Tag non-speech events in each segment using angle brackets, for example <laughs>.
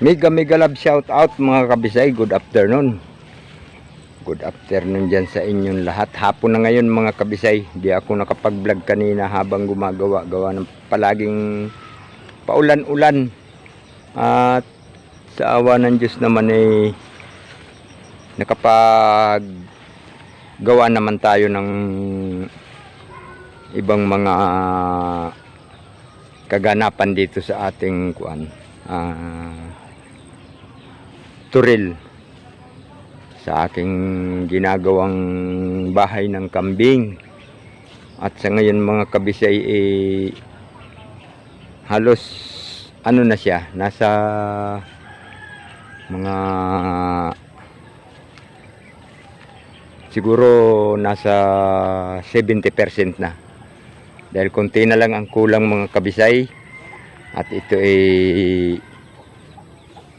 Mega mega love shout out mga kabisay. Good afternoon. Good afternoon dyan sa inyong lahat. Hapon na ngayon mga kabisay. Di ako nakapag-vlog kanina habang gumagawa. Gawa ng palaging paulan-ulan. At sa awa ng Diyos naman ay nakapag gawa naman tayo ng ibang mga kaganapan dito sa ating kuan ah turil sa aking ginagawang bahay ng kambing. At sa ngayon mga kabisay eh, halos ano na siya nasa mga siguro nasa 70% na. Dahil konti na lang ang kulang mga kabisay. At ito ay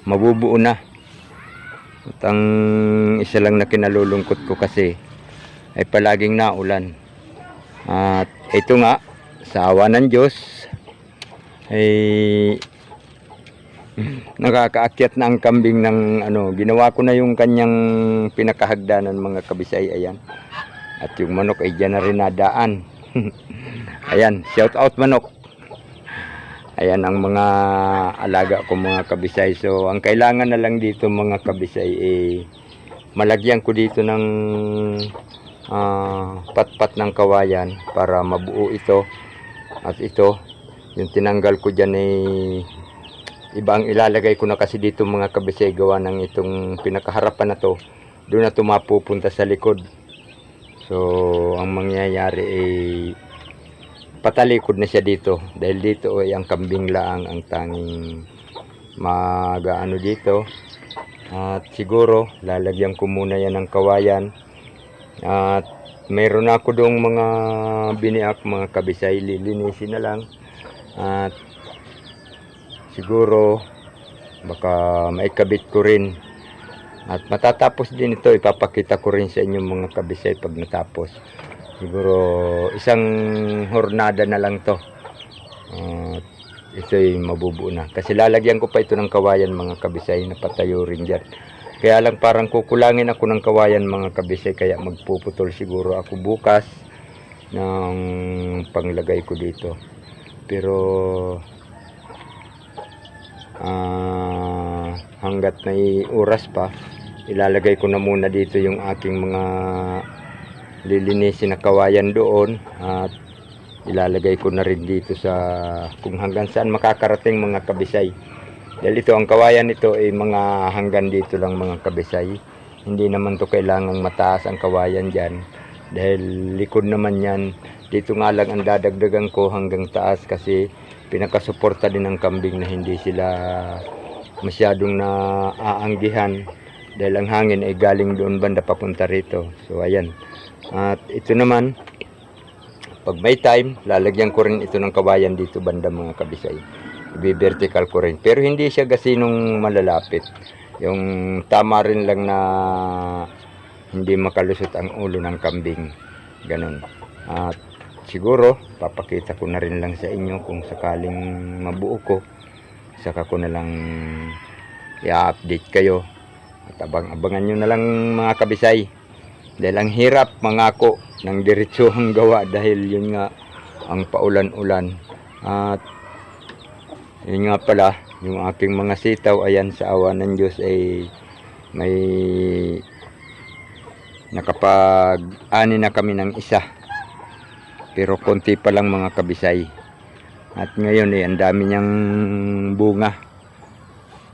mabubuo na at ang isa lang na kinalulungkot ko kasi ay palaging naulan. At ito nga sa awa ng Diyos ay <clears throat> nakakaakyat na ang kambing ng ano ginawa ko na yung kanyang pinakahagdanan mga kabisay ayan. At yung manok ay dyan na rin nadaan. <laughs> Ayan shout out manok ayan ang mga alaga ko mga kabisay. So ang kailangan na lang dito mga kabisay eh malagyan ko dito ng ah, patpat ng kawayan para mabuo ito. At ito yung tinanggal ko dyan ay ibang ilalagay ko na kasi dito mga kabisay gawa ng itong pinakaharapan na to. Doon na ito mapupunta sa likod. So ang mangyayari ay patalikod na siya dito. Dahil dito ay ang kambing laang ang tanging magaano dito. At siguro lalagyan ko muna yan ng kawayan. At mayroon ako doong mga biniak mga kabisay lilinisin na lang. At siguro baka maikabit ko rin. At matatapos din ito. Ipapakita ko rin sa inyo mga kabisay pag natapos siguro isang hornada na lang to. At ito ay mabubuo na. Kasi lalagyan ko pa ito ng kawayan mga kabisay. Na patayo rin dyan. Kaya lang parang kukulangin ako ng kawayan mga kabisay. Kaya magpuputol siguro ako bukas ng panglagay ko dito. Pero ah hanggat may oras pa ilalagay ko na muna dito yung aking mga lilinisin na kawayan doon at ilalagay ko na rin dito sa kung hanggang saan makakarating mga kabisay. Dahil ito ang kawayan nito ay mga hanggang dito lang mga kabisay. Hindi naman to kailangang mataas ang kawayan dyan. Dahil likod naman yan. Dito nga lang ang dadagdagan ko hanggang taas kasi pinakasuporta din ng kambing na hindi sila masyadong naaanggihan dahil ang hangin ay galing doon banda papunta rito. So ayan. At ito naman pag may time lalagyan ko rin ito ng kawayan dito banda mga kabisay. I-vertical ko rin. Pero hindi siya gasinong malalapit. Yung tama rin lang na hindi makalusot ang ulo ng kambing. Ganun. At siguro papakita ko na rin lang sa inyo kung sakaling mabuo ko. Saka ko na lang i-update kayo at abang-abangan nyo na lang mga kabisay. Dahil ang hirap mangako ng diretsuhang gawa dahil yun nga ang paulan-ulan. At yun nga pala yung aking mga sitaw ayan sa awa ng Diyos ay may nakapag-ani na kami ng isa. Pero konti pa lang mga kabisay. At ngayon eh ang dami niyang bunga.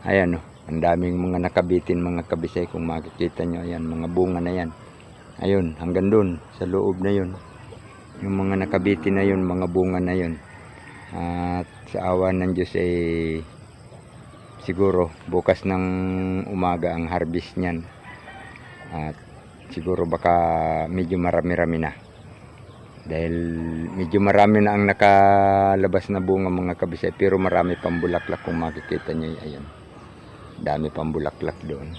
Ayan o ang daming mga nakabitin mga kabisay kung makikita nyo ayan mga bunga na yan. Ayun hanggang dun sa loob na yun. Yung mga nakabitin na yun mga bunga na yun. At sa awa ng Diyos ay siguro bukas ng umaga ang harvest niyan. At siguro baka medyo marami-rami na. Dahil medyo marami na ang nakalabas na bunga mga kabisay pero marami pang bulaklak kung makikita nyo ayan dami pang bulaklak doon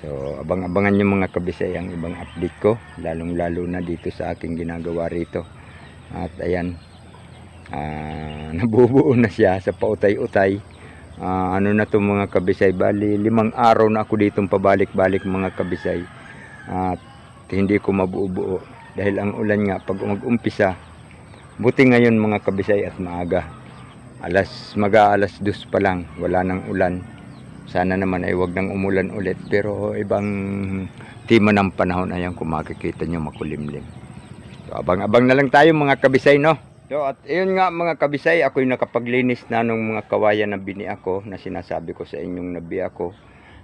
so abang-abangan nyo mga kabisay ang ibang update ko lalong lalo na dito sa aking ginagawa rito at ayan ah, <laughs> nabubuo na siya sa pautay-utay Ah, ano na to mga kabisay, bali limang araw na ako ditong pabalik-balik mga kabisay. At hindi ko mabuo-buo dahil ang ulan nga pag mag-umpisa, buti ngayon mga kabisay at maaga. Alas maga alas dos pa lang, wala nang ulan. Sana naman ay wag nang umulan ulit pero ibang tema ng panahon ayan kung makikita nyo makulimlim. So, abang-abang na lang tayo mga kabisay no. So at ayun nga mga kabisay, ako'y nakapaglinis na ng mga kawayan na bini ako na sinasabi ko sa inyong nabi ako.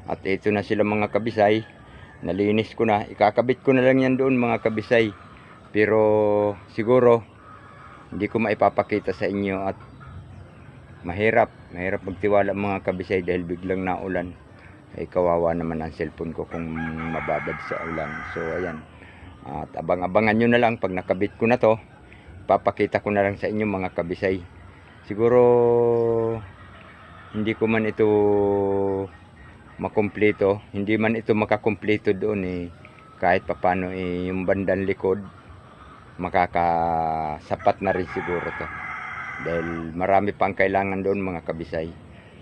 At ito na sila mga kabisay, nalinis ko na, ikakabit ko na lang yan doon mga kabisay. Pero siguro hindi ko maipapakita sa inyo at mahirap, mahirap magtiwala mga kabisay dahil biglang naulan. Ay kawawa naman ang cellphone ko kung mababad sa ulan. So ayan. At abang-abangan nyo na lang pag nakabit ko na to papakita ko na lang sa inyo mga kabisay. Siguro hindi ko man ito makumpleto, hindi man ito makakumpleto doon eh kahit papano eh yung bandang likod makakasapat na rin siguro to. Dahil marami pang kailangan doon mga kabisay.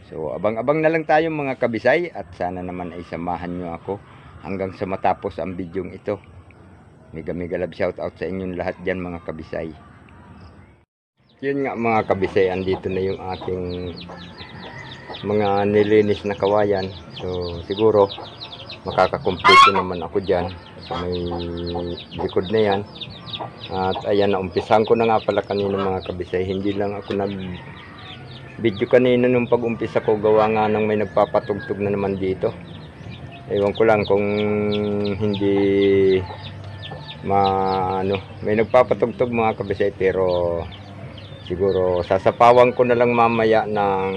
So abang-abang na lang tayo mga kabisay at sana naman ay samahan nyo ako hanggang sa matapos ang bidyong ito. Mega mega love shout out sa inyong lahat dyan mga kabisay. Yun nga mga kabisay, andito na yung ating mga nilinis na kawayan. So siguro makakakumpleto naman ako dyan sa may likod na yan. At ayan, naumpisahan ko na nga pala kanina mga kabisay. Hindi lang ako nag video kanina nung pag-umpisa ko gawa nga nang may nagpapatugtog na naman dito. Ewan ko lang kung hindi ma ano, may nagpapatugtog mga kabisay pero siguro sasapawan ko na lang mamaya ng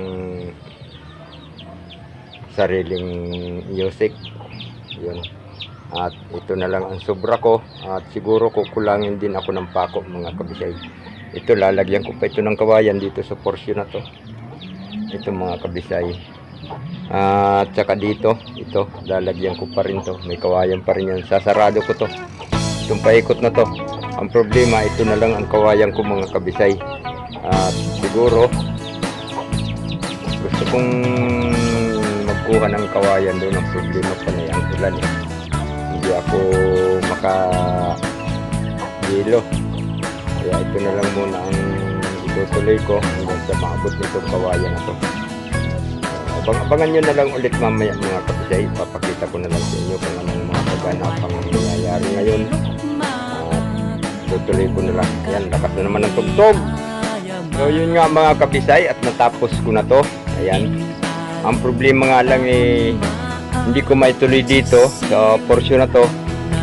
sariling music yun at ito na lang ang sobra ko. At siguro kukulangin din ako ng pako mga kabisay. Ito lalagyan ko pa ito ng kawayan dito sa portion na to. Ito mga kabisay. At saka dito ito lalagyan ko pa rin to. May kawayan pa rin yan. Sasarado ko to. Itong paikot na to. Ang problema ito na lang ang kawayan ko mga kabisay. At siguro gusto kong magkuha ng kawayan doon. Ang problema pa na yan. Ulan eh. Hindi ako maka gilo kaya ito na lang muna ang itutuloy ko hanggang sa maabot nitong kawayan na to. Uh, abang-abangan nyo na lang ulit mamaya mga kabisay papakita ko na lang sa inyo kung anong mga kaganapang nangyayari ngayon. Tutuloy ko na lang. Yan lakas na naman ng tugtog. So yun nga mga kabisay at natapos ko na to. Ayan. Ang problema nga lang eh hindi ko maituloy dito sa portion na to.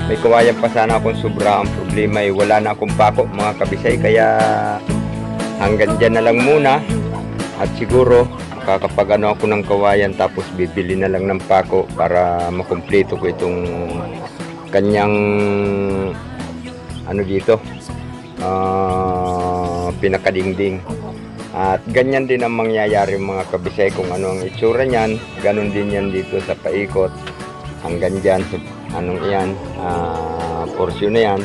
May kawayan pa sana akong sobra. Ang problema eh wala na akong pako mga kabisay kaya hanggang dyan na lang muna. At siguro kakapag ano ako ng kawayan tapos bibili na lang ng pako para makumpleto ko itong kanyang ano dito ah, pinakadingding. At ganyan din ang mangyayari mga kabisay kung ano ang itsura niyan. Ganon din yan dito sa paikot. Hanggang dyan sa anong iyan, ah, portion na yan.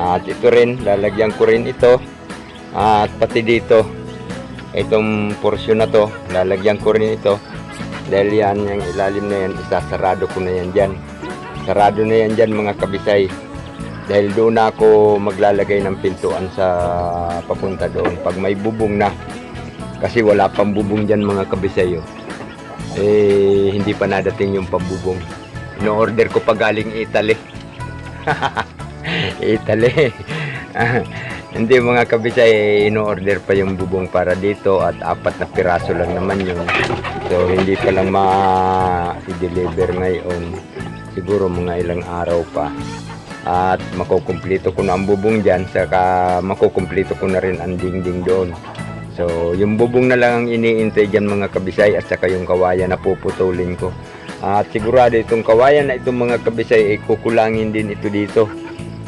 At ito rin, lalagyan ko rin ito. At pati dito, itong portion na to, lalagyan ko rin ito. Dahil yan, yung ilalim na yan, isasarado ko na yan dyan. Sarado na yan dyan mga kabisay dahil doon ako maglalagay ng pintuan sa papunta doon pag may bubong na kasi wala pang bubong dyan mga kabisayo eh hindi pa nadating yung pambubong. Ino-order ko pa galing Italy. <laughs> Italy. <laughs> Hindi mga kabisay ino-order pa yung bubong para dito at apat na piraso lang naman yun. So hindi pa lang ma-deliver ngayon. Siguro mga ilang araw pa. At makukumpleto ko na ang bubong dyan saka makukumpleto ko na rin ang dingding doon so yung bubong na lang ang iniintay dyan mga kabisay at saka yung kawayan na puputulin ko at sigurado itong kawayan na itong mga kabisay ay kukulangin din ito dito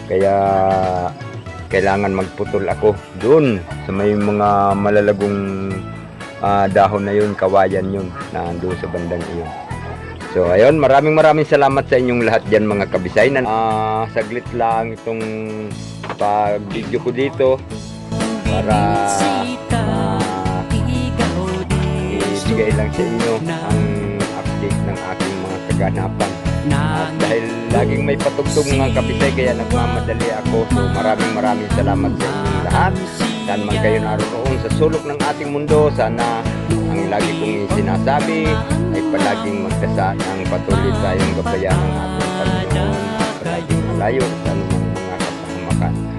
kaya kailangan magputol ako doon sa may mga malalagong ah, dahon na yun kawayan yun na doon sa bandang iyon So ayun, maraming maraming salamat sa inyong lahat diyan mga kabisay. Na, ah, saglit lang itong pag-video ko dito para lang sa inyo ang update ng aking mga kaganapan. At dahil laging may patugtog mga kabisay kaya nagmamadali ako. So maraming maraming salamat sa inyong lahat. Saan man kayo naroon sa sulok ng ating mundo, sana ang lagi kong sinasabi ay palaging magkasa ng patuloy tayong gabayan ng ating Panginoon palaging malayo sa anumang mga kapahamakan.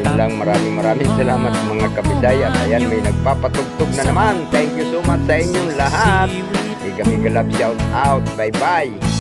Yun lang, maraming maraming salamat mga kabisay at ayan may nagpapatugtog na naman. Thank you so much sa inyong lahat. Mega love shout out. Bye bye.